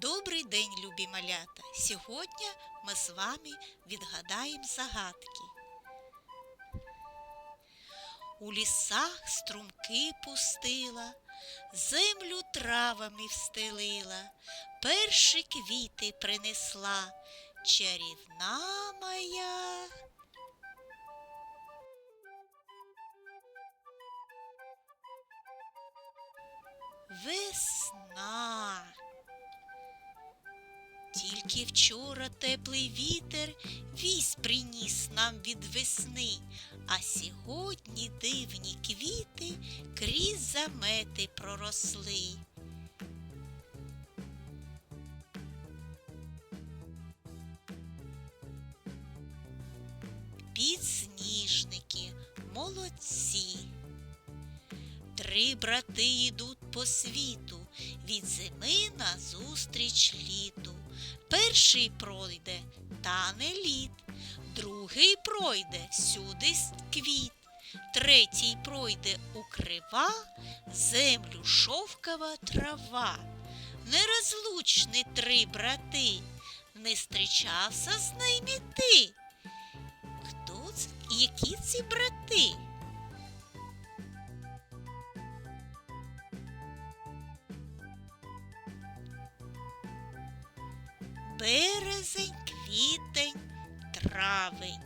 Добрий день, любі малята! Сьогодні ми з вами відгадаємо загадки. У лісах струмки пустила, землю травами встелила, перші квіти принесла, чарівна моя. Весна. Тільки вчора теплий вітер вісь приніс нам від весни, а сьогодні дивні квіти крізь замети проросли. Підсніжники молодці. Три брати йдуть по світу, від зими назустріч літу. Перший пройде тане лід, другий пройде всюди с- квіт, третій пройде укрива, землю шовкова трава. Нерозлучні три брати, не зустрічався з ними ти. Хто це? Які ці брати? Березень, квітень, травень.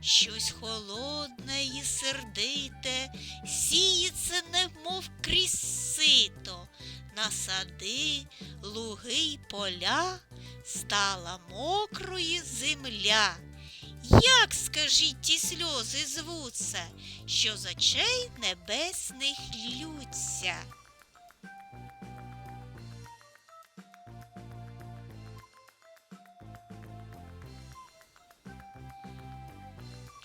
Щось холодне і сердите, сіється, немов крізь сито, на сади, луги й поля стала мокрої земля. Як, скажіть, ті сльози звуться, що з очей небесних ллються?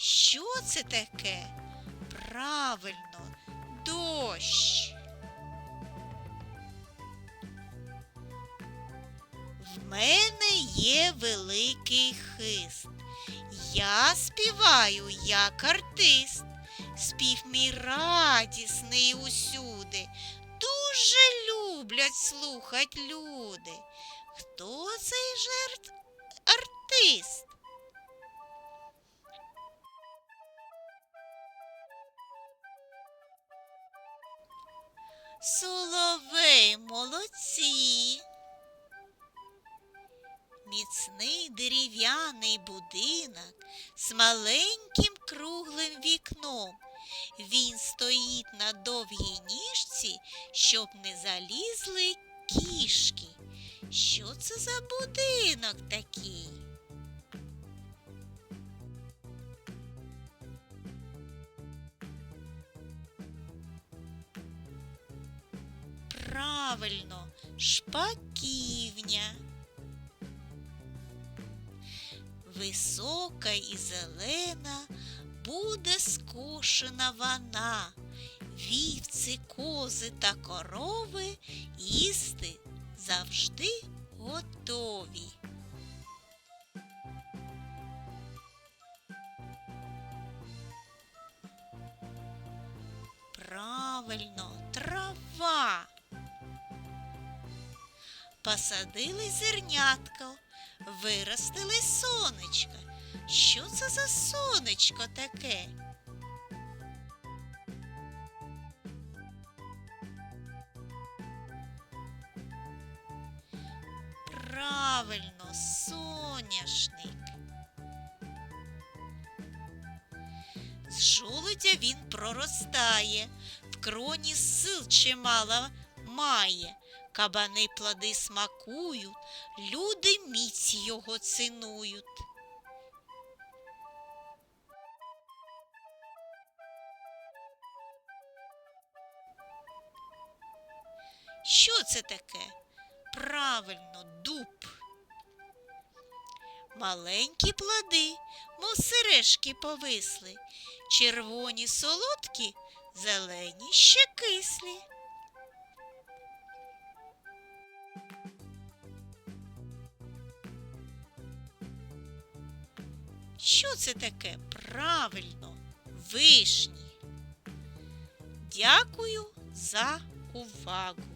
Що це таке? Правильно, дощ. В мене є великий хист. Я співаю як артист. Спів мій радісний усюди. Дуже люблять слухать люди. Хто цей жерт артист? Соловей молодці. Міцний дерев'яний будинок з маленьким круглим вікном. Він стоїть на довгій ніжці, щоб не залізли кішки. Що це за будинок такий? Правильно, шпаківня. Висока і зелена буде скошена вона. Вівці, кози та корови їсти завжди готові. Правильно, трава. Посадили зернятко, виростили сонечко. Що це за сонечко таке? Правильно, соняшник. З жолудя він проростає, в кроні сил чимало має. Кабани плоди смакують, люди міць його цінують. Що це таке? Правильно, дуб. Маленькі плоди, мов сережки повисли, червоні солодкі, зелені ще кислі. Що це таке? Правильно, вишні. Дякую за увагу.